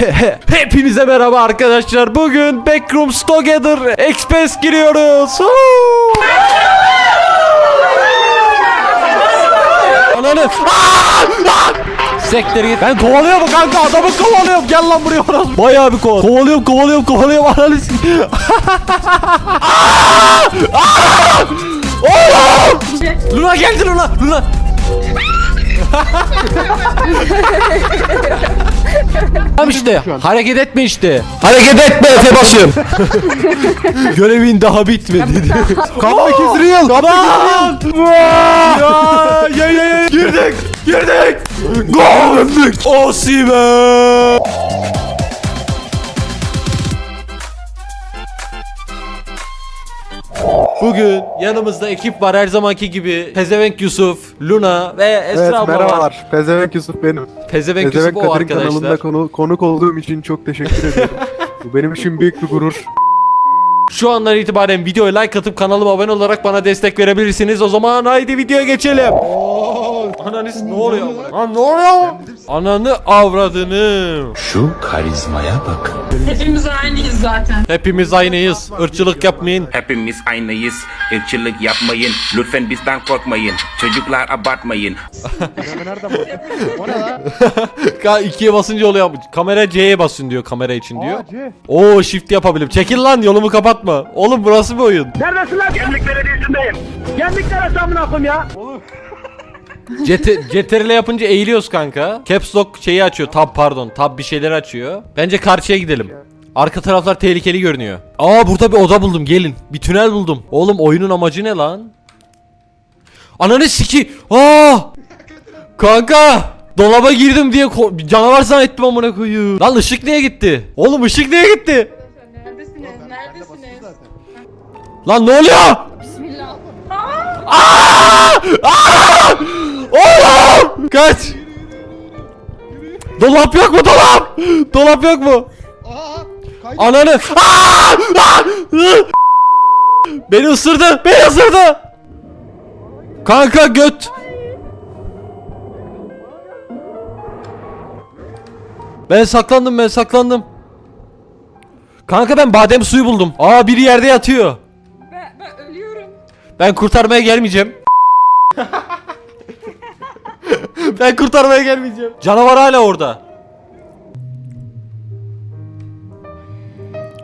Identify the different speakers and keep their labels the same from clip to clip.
Speaker 1: Hepinize merhaba arkadaşlar. Bugün Backrooms Together Express giriyoruz. Ananı. Sektir git. Ben kovalıyorum kanka adamı kovalıyorum. Gel lan buraya orası. Bayağı bir koval. Kovalıyorum kovalıyorum kovalıyorum. Ananı! Luna geldi Luna. Luna. Tamam işte. Hareket etme işte. Hareket etme Efe basıyorum. Görevin daha bitmedi.
Speaker 2: Comeback is real.
Speaker 1: Kapan! ya ya ya ya girdik girdik. Gol döndük. Osimhen. Bugün yanımızda ekip var her zamanki gibi. Pezevenk Yusuf, Luna ve Esra
Speaker 2: Evet
Speaker 1: abla var.
Speaker 2: merhabalar. Pezevenk Yusuf benim.
Speaker 1: Pezevenk
Speaker 2: Pezevenk
Speaker 1: Yusuf o
Speaker 2: Kadir kanalında
Speaker 1: arkadaşlar.
Speaker 2: konu, konuk olduğum için çok teşekkür ediyorum. Bu benim için büyük bir gurur.
Speaker 1: Şu andan itibaren videoya like atıp kanalıma abone olarak bana destek verebilirsiniz. O zaman haydi videoya geçelim. Ananız ne oluyor? Lan ne oluyor? Ananı avradını.
Speaker 3: Şu karizmaya bakın.
Speaker 4: Hepimiz aynıyız zaten.
Speaker 1: Hepimiz aynıyız. Irkçılık yapmayın.
Speaker 5: Hepimiz aynıyız. Irkçılık yapmayın. Lütfen bizden korkmayın. Çocuklar abartmayın.
Speaker 1: Ka ikiye basınca oluyor. Kamera C'ye basın diyor kamera için diyor. Oo shift yapabilirim. Çekil lan yolumu kapatma. Oğlum burası bir oyun.
Speaker 6: Neredesin lan? Gemlik Belediyesi'ndeyim. Gemlik neresi amına koyayım ya?
Speaker 1: Cet CTRL yapınca eğiliyoruz kanka. Caps Lock şeyi açıyor. Tab pardon. Tab bir şeyler açıyor. Bence karşıya gidelim. Arka taraflar tehlikeli görünüyor. Aa burada bir oda buldum gelin. Bir tünel buldum. Oğlum oyunun amacı ne lan? Ananı siki. Aa! Kanka! Dolaba girdim diye canavar zannettim amına koyayım. Lan ışık niye gitti? Oğlum ışık niye gitti?
Speaker 4: Neredesiniz? Neredesiniz?
Speaker 1: Lan ne oluyor?
Speaker 4: Bismillah.
Speaker 1: Oğlum! Kaç! Dolap yok mu dolap? Dolap yok mu? Ananı! Aa! Aa! Beni ısırdı! Beni ısırdı! Kanka göt! Ben saklandım ben saklandım. Kanka ben badem suyu buldum. Aa biri yerde yatıyor.
Speaker 4: Ben, ben ölüyorum.
Speaker 1: Ben kurtarmaya gelmeyeceğim. ben kurtarmaya gelmeyeceğim. Canavar hala orada.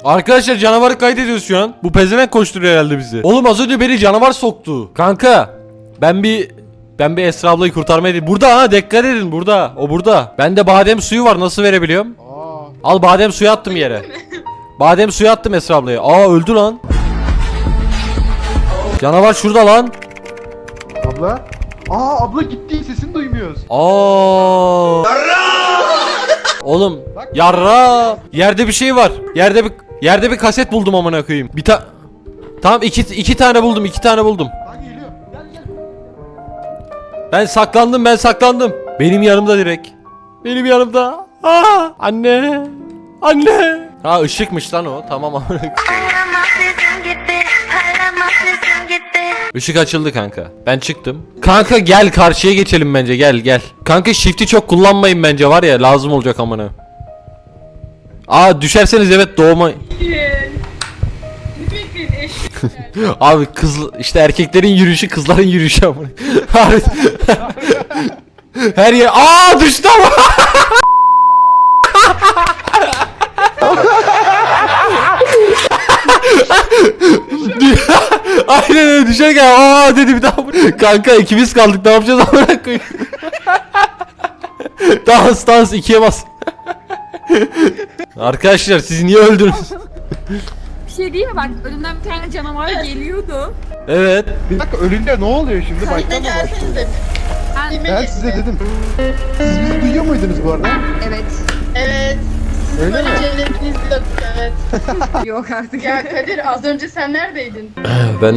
Speaker 1: Arkadaşlar canavarı kaydediyoruz şu an. Bu pezevenk koşturuyor herhalde bizi. Oğlum az önce beni canavar soktu. Kanka ben bir ben bir Esra ablayı kurtarmaya değil. Burada ha dikkat edin burada. O burada. Bende badem suyu var nasıl verebiliyorum? Al badem suyu attım yere. badem suyu attım Esra ablaya. Aa öldü lan. Canavar şurada lan.
Speaker 2: Abla. Aa abla gitti sesini duymuyoruz.
Speaker 1: Aa. Oğlum yarra yerde bir şey var. Yerde bir yerde bir kaset buldum amına koyayım. Bir ta Tamam iki iki tane buldum. iki tane buldum.
Speaker 2: Lan geliyor. Gel gel.
Speaker 1: Ben saklandım ben saklandım. Benim yanımda direkt. Benim yanımda. Aa, anne. Anne. Ha ışıkmış lan o. Tamam amına koyayım. Işık açıldı kanka. Ben çıktım. Kanka gel karşıya geçelim bence gel gel. Kanka shift'i çok kullanmayın bence var ya lazım olacak amına. Aa düşerseniz evet doğma. Abi kız işte erkeklerin yürüyüşü kızların yürüyüşü amına. Her yer aa düştü ama. Aynen öyle düşerken aa dedi bir daha. Kanka ikimiz kaldık ne yapacağız amına koyayım. dans dans ikiye bas. Arkadaşlar siz niye öldünüz?
Speaker 7: Bir şey değil mi bak önümden bir tane canavar geliyordu.
Speaker 1: Evet.
Speaker 2: Bir dakika ölünce ne oluyor şimdi? Baştan mı başlıyor? Ben size dedim. Siz bizi duyuyor muydunuz bu arada?
Speaker 7: Evet.
Speaker 4: Evet.
Speaker 2: Öyle mi?
Speaker 4: Yok evet.
Speaker 7: Yok artık.
Speaker 4: Ya Kadir az önce sen neredeydin?
Speaker 1: Ben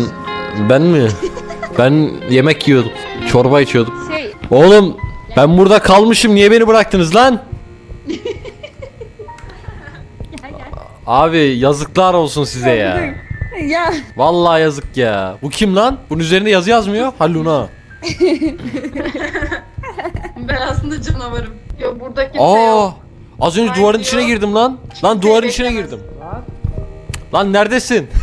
Speaker 1: ben mi? Ben yemek yiyordum. Çorba içiyordum.
Speaker 7: Şey
Speaker 1: Oğlum ben burada kalmışım niye beni bıraktınız lan? Abi yazıklar olsun size ya.
Speaker 7: Ya
Speaker 1: Vallahi yazık ya. Bu kim lan? Bunun üzerinde yazı yazmıyor. Ha Luna.
Speaker 4: Ben aslında canavarım. Yok burada kimse
Speaker 1: Aa.
Speaker 4: yok.
Speaker 1: Az önce
Speaker 4: Ay
Speaker 1: duvarın içine girdim lan. Lan duvarın içine
Speaker 4: beklemez.
Speaker 1: girdim. Lan neredesin?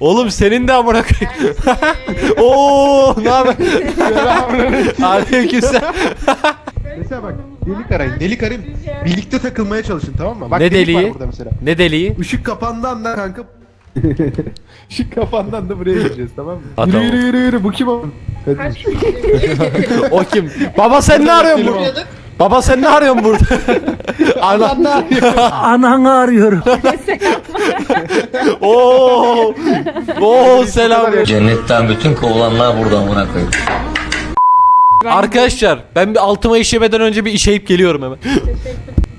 Speaker 1: Oğlum senin de amına koyayım. Oo, ne haber? Aleykümselam.
Speaker 2: Mesela bak delik arayın. Delik arayın. Birlikte takılmaya çalışın tamam mı? Bak
Speaker 1: Ne
Speaker 2: delik var
Speaker 1: deliği?
Speaker 2: burada mesela.
Speaker 1: Ne deliği?
Speaker 2: Işık kapandığı anda kanka. Işık kapandığı anda buraya gireceğiz tamam mı? Yürü,
Speaker 1: tamam.
Speaker 2: yürü yürü yürü bu kim o? Hadi.
Speaker 4: Kaç
Speaker 1: O kim? Baba sen ne arıyorsun burada? Baba sen ne arıyorsun burada? Ana.
Speaker 2: ne yapıyor?
Speaker 3: Ananı arıyorum.
Speaker 1: Oo. Oo selam.
Speaker 3: Cennetten bütün kovulanlar buradan buna koyayım.
Speaker 1: Arkadaşlar ben bir altıma işemeden önce bir işeyip geliyorum hemen.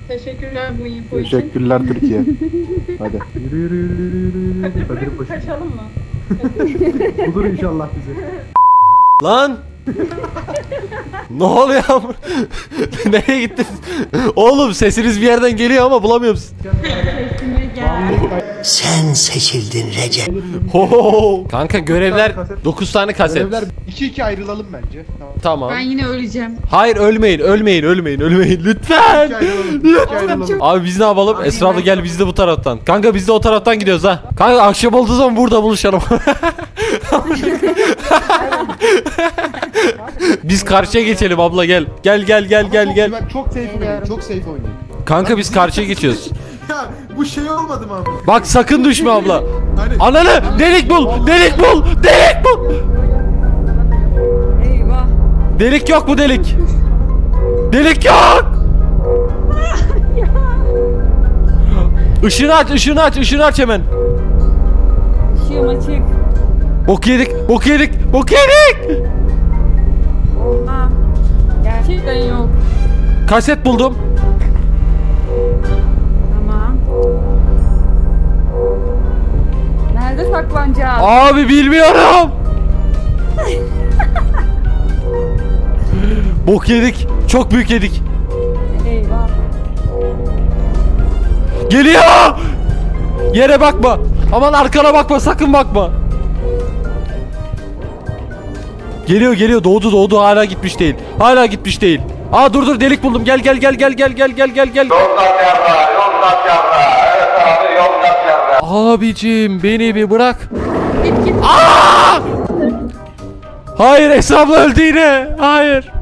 Speaker 4: Teşekkür, teşekkürler bu info için.
Speaker 2: Teşekkürler Türkiye. Hadi. Yürü yürü yürü yürü yürü yürü. Hadi koş.
Speaker 4: Kaçalım mı?
Speaker 2: Bulur inşallah bizi.
Speaker 1: Lan. ne oluyor? Nereye gittiniz? Oğlum sesiniz bir yerden geliyor ama bulamıyorum sizi.
Speaker 3: Sen seçildin Recep.
Speaker 1: Ho. Kanka görevler 9 tane kaset.
Speaker 2: Görevler 2-2 ayrılalım bence. Tamam.
Speaker 1: Tamam.
Speaker 7: Ben yine öleceğim.
Speaker 1: Hayır ölmeyin, ölmeyin, ölmeyin, ölmeyin. Lütfen.
Speaker 2: 2 ayrılalım. 2 ayrılalım.
Speaker 1: Abi biz ne yapalım? Esra abla gel biz de bu taraftan. Kanka biz de o taraftan gidiyoruz ha. Kanka akşam olduğu zaman burada buluşalım. biz karşıya geçelim abla gel. Gel gel gel gel gel.
Speaker 2: Ben çok safe oynayın. Çok safe oynayın.
Speaker 1: Kanka biz karşıya geçiyoruz.
Speaker 2: Ya bu şey olmadı mı abi?
Speaker 1: Bak sakın düşme abla.
Speaker 2: Hani
Speaker 1: Ananı delik bul, delik bul, delik bul.
Speaker 7: Eyvah.
Speaker 1: Delik yok bu delik. Delik yok. Işığını aç, ışığını aç, ışığını aç hemen.
Speaker 7: Işığım açık.
Speaker 1: Bok yedik, bok yedik, bok yedik.
Speaker 7: Oha. Gerçekten yok.
Speaker 1: Kaset buldum.
Speaker 7: Saklanacağız?
Speaker 1: Abi bilmiyorum. bok yedik, çok büyük yedik.
Speaker 7: Eyvah.
Speaker 1: Geliyor. Yere bakma. Aman arkana bakma, sakın bakma. Geliyor geliyor doğdu doğdu hala gitmiş değil. Hala gitmiş değil. Aa dur dur delik buldum. Gel gel gel gel gel gel gel gel gel. Abicim beni bir bırak.
Speaker 7: Git git.
Speaker 1: Hayır hesabı öldü yine. Hayır.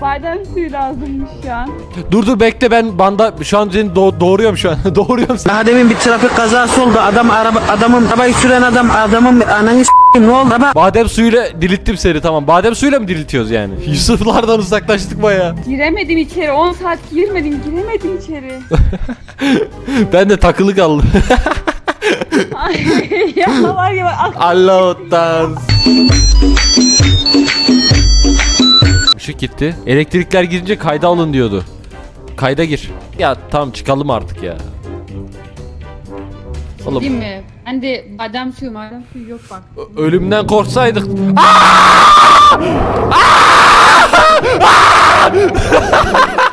Speaker 7: Badem suyu lazımmış şu an.
Speaker 1: Dur dur bekle ben banda şu an seni doğ- doğuruyorum şu an. doğuruyorum seni.
Speaker 8: Daha demin bir trafik kazası oldu. Adam araba adamın arabayı süren adam adamın ananı s**eyim ne oldu araba?
Speaker 1: Badem suyuyla dirilttim seni tamam. Badem suyuyla mı diriltiyoruz yani? Yusuflardan uzaklaştık baya.
Speaker 7: Giremedim içeri. 10 saat girmedim. Giremedim içeri.
Speaker 1: Ben de takılı kaldım.
Speaker 7: Ay ya var ya bak.
Speaker 1: Allah'tan. Işık gitti. Elektrikler gidince kayda alın diyordu. Kayda gir. Ya tamam çıkalım artık ya. Oğlum
Speaker 7: Değil mi? Ben de badem suyu, badem suyu yok bak.
Speaker 1: ö- ölümden korksaydık.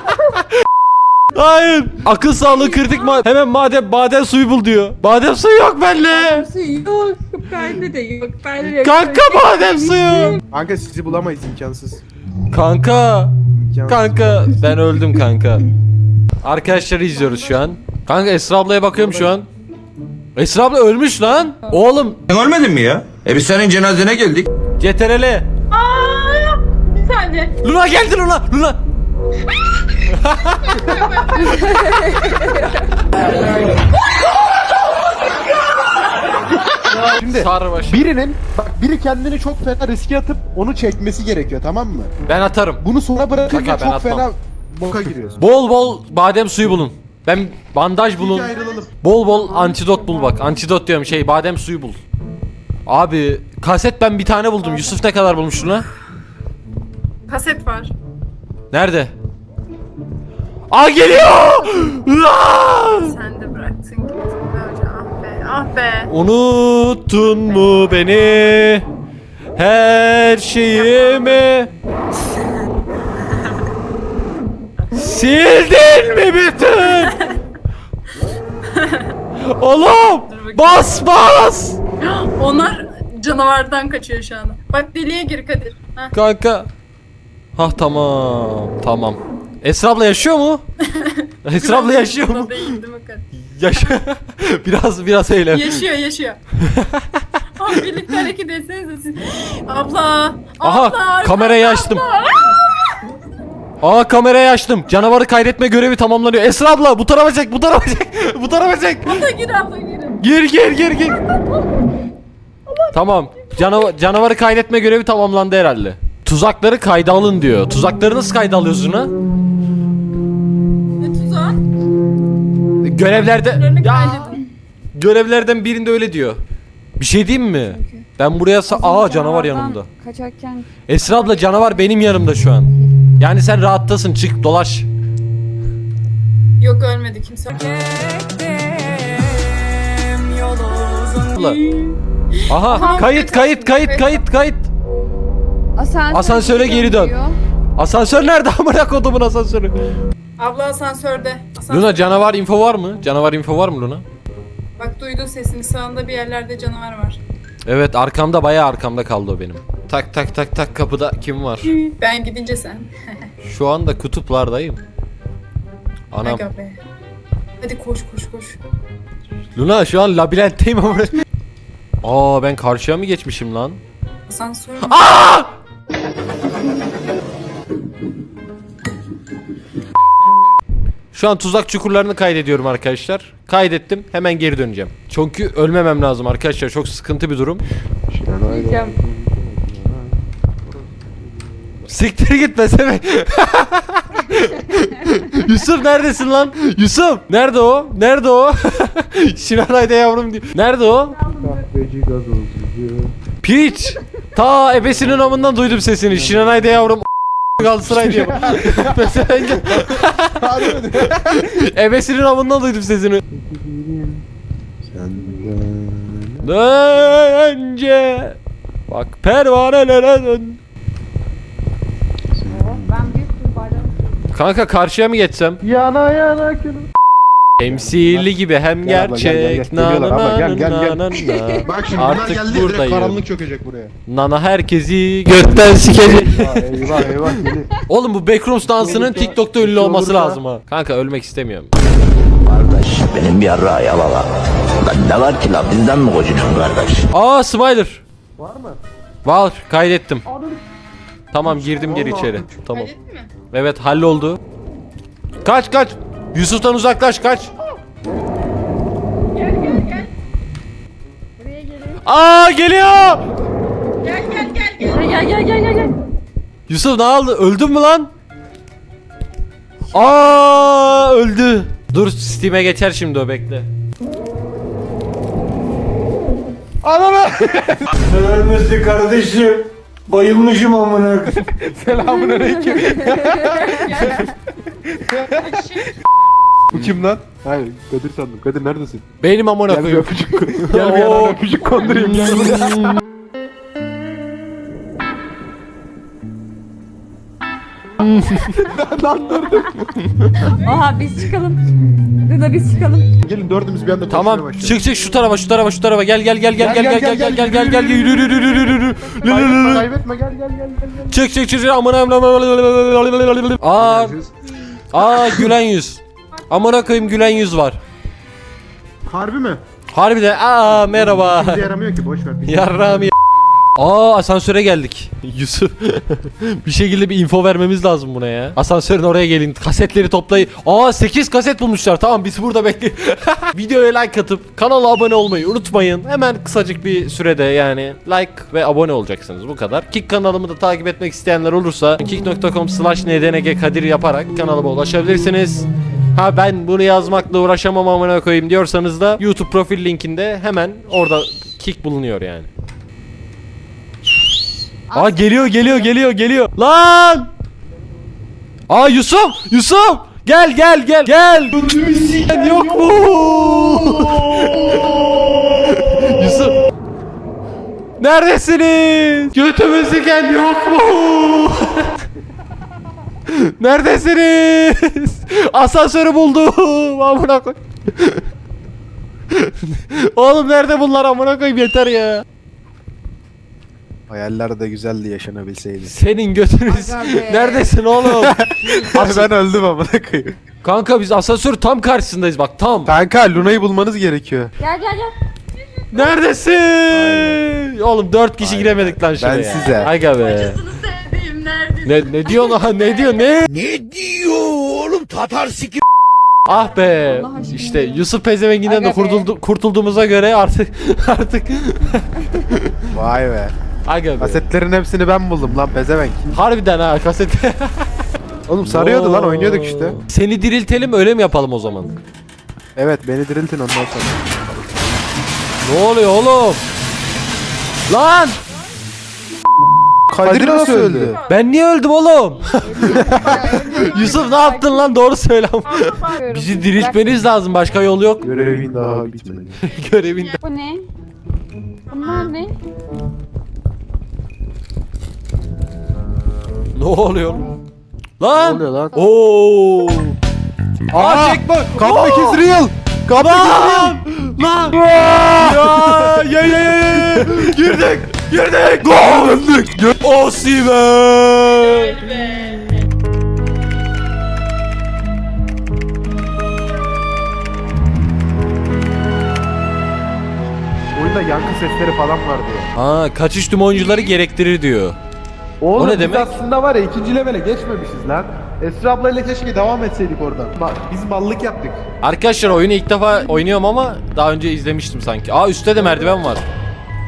Speaker 1: Hayır. Akıl sağlığı kritik ma hemen madem badem suyu bul diyor. Badem suyu yok bende.
Speaker 7: Suyu yok. Bende de yok. Bende de yok.
Speaker 1: Kanka badem suyu.
Speaker 2: Kanka sizi bulamayız imkansız.
Speaker 1: Kanka.
Speaker 2: İmkansız.
Speaker 1: Kanka ben öldüm kanka. Arkadaşları izliyoruz şu an. Kanka Esra ablaya bakıyorum şu an. Esra abla ölmüş lan. Oğlum
Speaker 3: Sen ölmedin mi ya? E biz senin cenazene geldik.
Speaker 1: CTRL.
Speaker 4: Aa, bir saniye.
Speaker 1: Luna geldi Luna. Luna.
Speaker 2: Şimdi
Speaker 1: Sarbaş.
Speaker 2: birinin bak biri kendini çok fena riske atıp onu çekmesi gerekiyor tamam mı?
Speaker 1: Ben atarım.
Speaker 2: Bunu sonra bırakınca
Speaker 1: Kanka, ben
Speaker 2: çok
Speaker 1: atmam.
Speaker 2: fena boka giriyorsun.
Speaker 1: Bol bol badem suyu bulun. Ben bandaj bulun.
Speaker 2: Ayrılalım.
Speaker 1: Bol bol antidot bul bak. Antidot diyorum şey badem suyu bul. Abi kaset ben bir tane buldum. Yusuf ne kadar bulmuş Luna?
Speaker 4: Kaset var.
Speaker 1: Nerede? Aa geliyor!
Speaker 4: Sen de bıraktın gittin böyle. Ah be, ah be.
Speaker 1: Unuttun mu beni? Her şeyimi Sildin mi bütün? Oğlum bas bas.
Speaker 4: Onlar canavardan kaçıyor şu anda. Bak deliğe gir Kadir. Heh.
Speaker 1: Kanka Hah tamam. Tamam. Esra abla yaşıyor mu? Esra abla yaşıyor mu?
Speaker 4: Değil değil mi kız?
Speaker 1: Yaşıyor. biraz biraz eğlen.
Speaker 4: Yaşıyor yaşıyor. Abi birlikte hareket etsenize siz. Abla.
Speaker 1: Aha
Speaker 4: abla,
Speaker 1: kamerayı
Speaker 4: abla,
Speaker 1: açtım. Aa kamerayı açtım. Canavarı kaydetme görevi tamamlanıyor. Esra abla bu tarafa çek, bu tarafa çek. bu tarafa çek.
Speaker 4: Abla gir abla gir.
Speaker 1: Gir gir gir gir. tamam. Canavar, canavarı kaydetme görevi tamamlandı herhalde. Tuzakları kayda alın diyor. Tuzakları nasıl kayda alıyorsun ha? Görevlerde ya, görevlerden birinde öyle diyor. Bir şey diyeyim mi? Ben buraya sa- Aa canavar yanımda.
Speaker 7: Kaçarken
Speaker 1: Esra abla canavar benim yanımda şu an. Yani sen rahattasın çık dolaş.
Speaker 4: Yok ölmedi kimse.
Speaker 1: Abla. Aha kayıt kayıt kayıt kayıt kayıt.
Speaker 7: asansöre,
Speaker 1: Asansöre geri dön.
Speaker 7: diyor.
Speaker 1: Asansör nerede amına kodumun asansörü?
Speaker 4: Abla asansörde. Asansör.
Speaker 1: Luna canavar info var mı? Canavar info var mı Luna?
Speaker 4: Bak duydun sesini sağında bir yerlerde canavar var.
Speaker 1: Evet arkamda bayağı arkamda kaldı o benim. Tak tak tak tak kapıda kim var?
Speaker 4: Ben gidince sen.
Speaker 1: Şu anda kutuplardayım. Anam.
Speaker 4: Aga be. Hadi koş koş koş.
Speaker 1: Luna şu an labirentteyim ama. Aa ben karşıya mı geçmişim lan?
Speaker 4: Asansör.
Speaker 1: Şu an tuzak çukurlarını kaydediyorum arkadaşlar. Kaydettim. Hemen geri döneceğim. Çünkü ölmemem lazım arkadaşlar. Çok sıkıntı bir durum.
Speaker 7: Diyeceğim.
Speaker 1: Siktir git beseme. Yusuf neredesin lan? Yusuf nerede o? Nerede o? Şiranay'da yavrum diyor. Nerede o?
Speaker 2: Kahveci gazozcu.
Speaker 1: Piç. Ta ebesinin amından duydum sesini. Şiranay'da yavrum Galatasaray diye. Mesela
Speaker 2: Harbi mi?
Speaker 1: ebesinin amından duydum sesini.
Speaker 2: Senden.
Speaker 1: Önce Bak pervanelere dön.
Speaker 7: Ben bir
Speaker 1: Kanka karşıya mı geçsem?
Speaker 2: Yana yana gülüm.
Speaker 1: Temsili gibi hem
Speaker 2: Gel abla, gel, gel,
Speaker 1: gerçek.
Speaker 2: gel. Geliyorlar
Speaker 1: Na,
Speaker 2: abla, gel, gel,
Speaker 1: na,
Speaker 2: gel.
Speaker 1: na, na.
Speaker 2: Bak şimdi bunlar
Speaker 1: Artık
Speaker 2: geldi direkt
Speaker 1: buradayım.
Speaker 2: karanlık çökecek buraya.
Speaker 1: Nana herkesi gökten sikecek.
Speaker 2: Eyvah eyvah.
Speaker 1: Oğlum bu Backrooms dansının TikTok'ta ünlü
Speaker 2: şey
Speaker 1: olması lazım ha. Kanka ölmek istemiyorum.
Speaker 3: Kardeş benim bir yarra ya baba. Lan ne var ki la bizden mi kocunuyorsun kardeş?
Speaker 1: Aa Smiler. Var mı? Var kaydettim. Tamam girdim geri içeri. Tamam.
Speaker 4: Kaydettin mi?
Speaker 1: Evet halloldu. Kaç kaç. Yusuf'tan uzaklaş kaç. Aa geliyor.
Speaker 4: Gel gel gel gel.
Speaker 7: Gel gel gel gel gel.
Speaker 1: Yusuf ne oldu? Öldün mü lan? Aa öldü. Dur Steam'e geçer şimdi o bekle.
Speaker 2: Ananı.
Speaker 3: Ölmüştü kardeşim. Bayılmışım amına.
Speaker 2: Selamun aleyküm. Bu kim lan? Hayır Kadir sandım. Kadir neredesin?
Speaker 1: Benim amına
Speaker 2: Gel bir
Speaker 1: koyayım.
Speaker 2: öpücük koy. Gel bir yanına öpücük kondurayım. Lan dur.
Speaker 7: Oha biz çıkalım. Da biz çıkalım.
Speaker 2: Gelin dördümüz bir anda
Speaker 1: Tamam çık çık şu tarafa şu tarafa şu tarafa gel gel gel gel gel gel gel gel gel gel gel yürü yürü yürü yürü yürü
Speaker 2: Kaybetme kaybetme gel gel gel gel. gel.
Speaker 1: Çık çık çık çık amına amına Aa aa gülen yüz. Amına koyayım gülen yüz var.
Speaker 2: Harbi mi?
Speaker 1: Harbiden aa merhaba.
Speaker 2: Bize yaramıyor ki boş ver.
Speaker 1: Yarrağım ya. Aa asansöre geldik. Yusuf. bir şekilde bir info vermemiz lazım buna ya. Asansörün oraya gelin. Kasetleri toplayın. Aa 8 kaset bulmuşlar. Tamam biz burada bekliyoruz. Videoya like atıp kanala abone olmayı unutmayın. Hemen kısacık bir sürede yani like ve abone olacaksınız bu kadar. Kick kanalımı da takip etmek isteyenler olursa kick.com slash kadir yaparak kanalıma ulaşabilirsiniz. Ha ben bunu yazmakla uğraşamam amına koyayım diyorsanız da YouTube profil linkinde hemen orada kick bulunuyor yani. Aa geliyor geliyor geliyor geliyor. Lan! Aa Yusuf! Yusuf! Gel gel gel gel. Sen yok mu? Yusuf. Neredesiniz? Götümü siken yok mu? Neredesiniz? Asansörü buldum. Amına koy. Oğlum nerede bunlar amına koyayım yeter ya.
Speaker 2: Hayaller de güzeldi yaşanabilseydi.
Speaker 1: Senin götünüz.
Speaker 7: Aga be.
Speaker 1: Neredesin oğlum?
Speaker 2: Abi ben öldüm amına koyayım.
Speaker 1: Kanka biz asansör tam karşısındayız bak tam.
Speaker 2: Kanka Luna'yı bulmanız gerekiyor.
Speaker 7: Gel gel gel.
Speaker 1: Neredesin? Oğlum dört kişi
Speaker 2: Aynen.
Speaker 1: giremedik lan şuraya.
Speaker 2: Ben size.
Speaker 1: Aga be.
Speaker 4: Nerede?
Speaker 1: Ne, ne diyorsun lan ne diyor ne?
Speaker 3: Ne diyor oğlum Tatar siki
Speaker 1: Ah be.
Speaker 7: Allah aşkına.
Speaker 1: İşte Yusuf Pezevengi'nden de
Speaker 7: Aga be.
Speaker 1: kurtuldu, kurtulduğumuza göre artık artık
Speaker 2: Vay be.
Speaker 1: Aga be.
Speaker 2: Kasetlerin hepsini ben buldum lan pezevenk.
Speaker 1: Harbiden ha kaset.
Speaker 2: Oğlum sarıyordu lan oynuyorduk işte.
Speaker 1: Seni diriltelim öyle mi yapalım o zaman?
Speaker 2: Evet beni diriltin ondan sonra.
Speaker 1: Ne oluyor oğlum? Lan!
Speaker 2: Kadir nasıl öldü?
Speaker 1: Ben niye öldüm oğlum? Yusuf ne yaptın lan doğru söyle. Bizi diriltmeniz lazım başka yol yok.
Speaker 2: Görevin daha bitmedi.
Speaker 1: Görevin.
Speaker 7: Bu ne? Bunlar ne?
Speaker 1: Ne oluyor? Lan!
Speaker 2: Ne oluyor lan?
Speaker 1: Oo! Aa bak.
Speaker 2: Comeback is real! Comeback is real!
Speaker 1: Lan! Lan! ya ya ya ya! Girdik! Girdik! Gol! Döndük! Osimhen!
Speaker 2: Oyunda yankı sesleri falan var diyor.
Speaker 1: Aa kaçış tüm oyuncuları gerektirir diyor.
Speaker 2: Oğlum
Speaker 1: O ne
Speaker 2: biz
Speaker 1: demek?
Speaker 2: aslında var ya ikinci levele geçmemişiz lan. Esra ablayla keşke devam etseydik oradan. Bak biz mallık yaptık.
Speaker 1: Arkadaşlar oyunu ilk defa oynuyorum ama daha önce izlemiştim sanki. Aa üstte de merdiven var.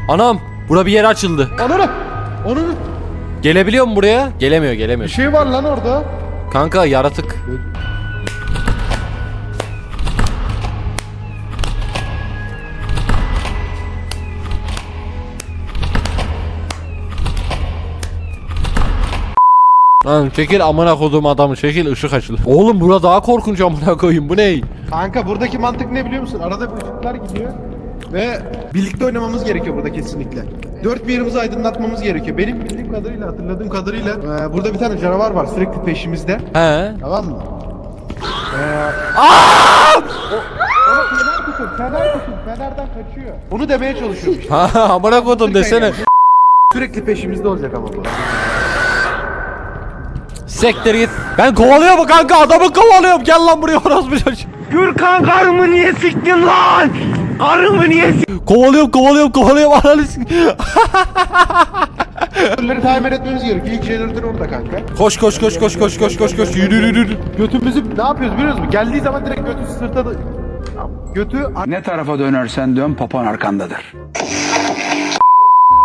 Speaker 1: Anam! Bura bir yer açıldı.
Speaker 2: Ananı! Onun
Speaker 1: Gelebiliyor mu buraya? Gelemiyor
Speaker 2: bir
Speaker 1: gelemiyor.
Speaker 2: şey var lan orada.
Speaker 1: Kanka yaratık. Lan çekil amına koduğum adamı çekil ışık açılır. Oğlum bura daha korkunç amına koyayım bu ne?
Speaker 2: Kanka buradaki mantık ne biliyor musun? Arada bir ışıklar gidiyor. Ve birlikte oynamamız gerekiyor burada kesinlikle. Dört bir yerimizi aydınlatmamız gerekiyor. Benim bildiğim kadarıyla, hatırladığım kadarıyla e, burada bir tane canavar var sürekli peşimizde.
Speaker 1: He.
Speaker 2: Tamam mı? Eee... Aaaa! Fener tutun, fener tutun, fenerden kaçıyor. Onu demeye çalışıyorum işte.
Speaker 1: Ha amına kodum desene.
Speaker 2: Sürekli peşimizde olacak ama bu.
Speaker 1: Sektir git. Ben kovalıyorum kanka adamı kovalıyorum. Gel lan buraya orospu çocuğu.
Speaker 8: Gürkan karımı niye siktin lan? Karımı niye siktin?
Speaker 1: Kovalıyorum kovalıyorum kovalıyorum sik-
Speaker 2: Jeneratörleri tamir etmemiz gerekiyor. İlk jeneratör orada kanka.
Speaker 1: Koş koş koş koş koş koş koş koş yürü yürü yürü.
Speaker 2: Götümüzü ne yapıyoruz biliyor musun? Geldiği zaman direkt götü sırta da... Götü
Speaker 9: Ne tarafa dönersen dön papan arkandadır.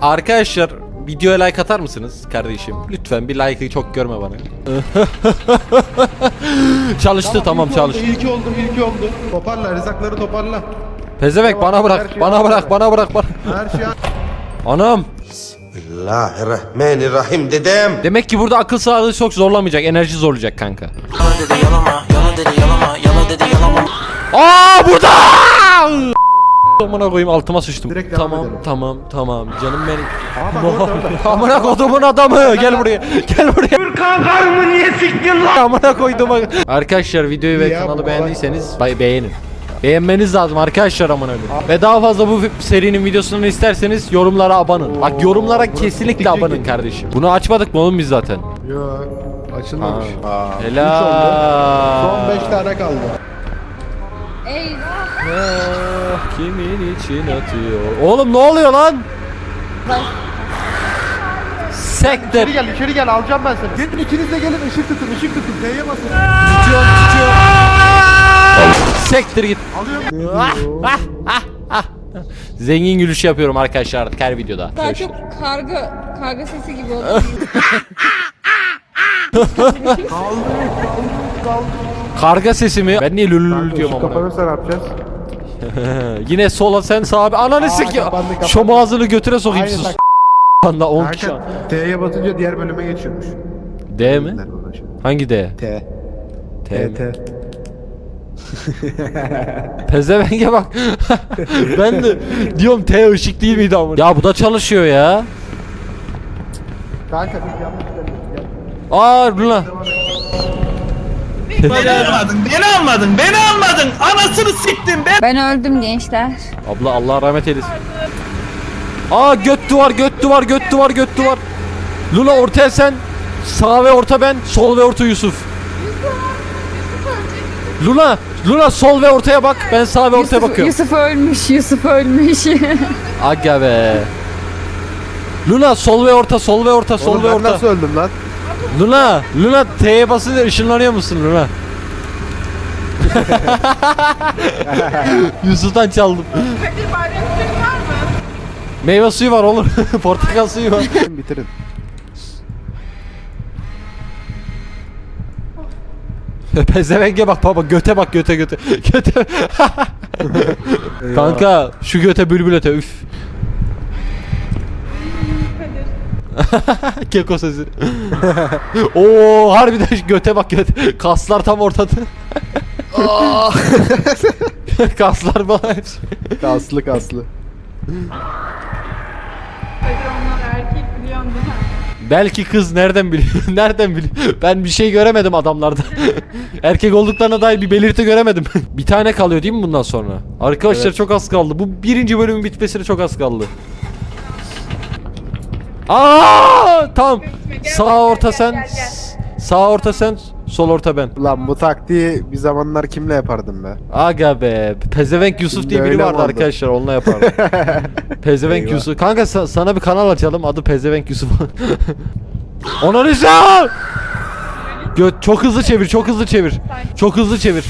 Speaker 1: Arkadaşlar videoya like atar mısınız kardeşim? Lütfen bir like'ı çok görme bana. çalıştı tamam
Speaker 2: ilk
Speaker 1: çalıştı.
Speaker 2: Oldu, ilki oldu, ilki oldu. Toparla, erzakları toparla.
Speaker 1: Pezevenk bana bırak
Speaker 2: şey
Speaker 1: bana bırak bana bırak bana.
Speaker 2: Her şey
Speaker 1: Anam
Speaker 3: Bismillahirrahmanirrahim dedem
Speaker 1: demek ki burada akıl sağlığı çok zorlamayacak enerji zorlayacak kanka. Aa burada! Amına koyayım altıma sıçtım.
Speaker 2: Direkt devam
Speaker 1: tamam
Speaker 2: edelim.
Speaker 1: tamam tamam canım benim.
Speaker 2: Aa bak orada orada.
Speaker 1: Amına kodumun adamı gel buraya. Gel buraya.
Speaker 8: Gürkan karımı niye siktin lan?
Speaker 1: Amına koydum. Arkadaşlar videoyu ve kanalı beğendiyseniz beğenin. Beğenmeniz lazım arkadaşlar amına koyayım. Ve daha fazla bu serinin videosunu isterseniz yorumlara abanın. Bak yorumlara kesinlikle abanın
Speaker 2: gibi.
Speaker 1: kardeşim. Bunu açmadık mı oğlum biz zaten?
Speaker 2: Yok, açılmamış. Üç oldu.
Speaker 1: Helal.
Speaker 2: Son 5 tane kaldı.
Speaker 7: Eyvah.
Speaker 1: Ah, kimin için atıyor? Oğlum ne oluyor lan? Sektir.
Speaker 2: İçeri gel, içeri gel. Alacağım ben seni. Gelin ikiniz de gelin. ışık tutun, ışık tutun. T'ye basın.
Speaker 1: Tutuyorum. Sektir git.
Speaker 2: Alıyorum.
Speaker 1: Ah, ah, ah, ah. Zengin gülüşü yapıyorum arkadaşlar artık her videoda.
Speaker 7: Daha çok karga karga sesi gibi oldu.
Speaker 1: Karga sesi mi? Ben niye lülülül diyorum
Speaker 2: Işık
Speaker 1: ama.
Speaker 2: kapanırsa ne yapacağız?
Speaker 1: Yine sola sen sağa abi. Ananı sik ya.
Speaker 2: kapandı, kapandı.
Speaker 1: Şom ağzını götüre sokayım
Speaker 2: Aynen
Speaker 1: sus.
Speaker 2: bak.
Speaker 1: Anda 10 kişi.
Speaker 2: Kanka T'ye basınca diğer bölüme geçiyormuş.
Speaker 1: D mi? Hangi D?
Speaker 2: T.
Speaker 1: T
Speaker 2: T,
Speaker 1: mi?
Speaker 2: T.
Speaker 1: Pezevenge bak. ben de diyorum T ışık değil miydi ama? Ya bu da çalışıyor ya.
Speaker 2: Kanka biz yanlış.
Speaker 1: Aa dur lan.
Speaker 8: Beni almadın, beni almadın, beni almadın. Anasını siktin ben.
Speaker 7: ben öldüm gençler.
Speaker 1: Abla Allah rahmet eylesin. Aa göt duvar göt duvar göt duvar göt duvar. Luna ortaya sen. Sağ ve orta ben. Sol ve orta Yusuf. Luna, Luna sol ve ortaya bak. Ben sağ ve ortaya
Speaker 7: Yusuf,
Speaker 1: bakıyorum.
Speaker 7: Yusuf ölmüş, Yusuf ölmüş.
Speaker 1: Aga be. Luna sol ve orta, sol ve orta, sol
Speaker 2: Oğlum
Speaker 1: ve
Speaker 2: ben
Speaker 1: orta.
Speaker 2: nasıl öldüm lan?
Speaker 1: Luna, Luna T'ye basınca ışınlanıyor musun Luna? Yusuf'tan çaldım. Meyve suyu var olur. Portakal suyu var.
Speaker 2: Bitirin.
Speaker 1: Pezevenge bak baba göte bak göte göte. Göte. Kanka şu göte bülbül öte üf. Keko sesi. Oo harbiden şu göte bak göte. Kaslar tam ortada. Kaslar bana hepsi.
Speaker 2: Kaslı kaslı.
Speaker 1: Belki kız nereden biliyor? nereden biliyor? Ben bir şey göremedim adamlarda. Erkek olduklarına dair bir belirti göremedim. bir tane kalıyor değil mi bundan sonra? Arkadaşlar çok az kaldı. Bu birinci bölümün bitmesine çok az kaldı. Aa tamam. Sağ orta sen. Sağ orta sen. Sol orta ben.
Speaker 2: Lan bu taktiği bir zamanlar kimle yapardım be?
Speaker 1: Aga be. Pezevenk Yusuf diye biri
Speaker 2: öyle
Speaker 1: vardı
Speaker 2: oldu?
Speaker 1: arkadaşlar. Onunla yapardı. Pezevenk
Speaker 2: Eyvah.
Speaker 1: Yusuf. Kanka sa- sana bir kanal açalım. Adı Pezevenk Yusuf. Ona nişan! Göt çok hızlı çevir, çok hızlı çevir. Çok hızlı çevir.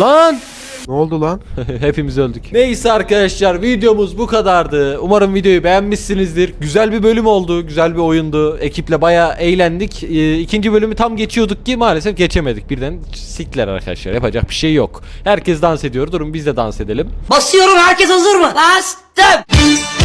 Speaker 1: Lan!
Speaker 2: Ne oldu lan?
Speaker 1: Hepimiz öldük. Neyse arkadaşlar videomuz bu kadardı. Umarım videoyu beğenmişsinizdir. Güzel bir bölüm oldu. Güzel bir oyundu. Ekiple bayağı eğlendik. Ee, ikinci bölümü tam geçiyorduk ki maalesef geçemedik. Birden siktiler arkadaşlar. Yapacak bir şey yok. Herkes dans ediyor. Durun biz de dans edelim.
Speaker 8: Basıyorum herkes hazır mı? Bastım.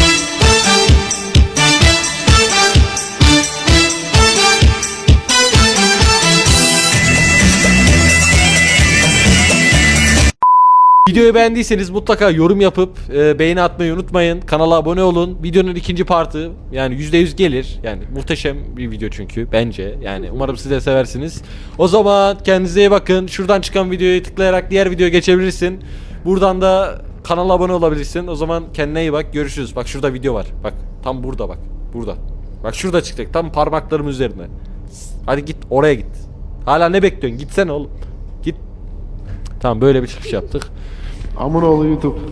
Speaker 1: Videoyu beğendiyseniz mutlaka yorum yapıp e, beğeni atmayı unutmayın. Kanala abone olun. Videonun ikinci partı yani %100 gelir. Yani muhteşem bir video çünkü bence. Yani umarım siz de seversiniz. O zaman kendinize iyi bakın. Şuradan çıkan videoya tıklayarak diğer videoya geçebilirsin. Buradan da kanala abone olabilirsin. O zaman kendine iyi bak. Görüşürüz. Bak şurada video var. Bak tam burada bak. Burada. Bak şurada çıkacak. Tam parmaklarım üzerine. Hadi git oraya git. Hala ne bekliyorsun? Gitsene oğlum. Git. Tamam böyle bir çıkış yaptık.
Speaker 2: Amın oğlu YouTube.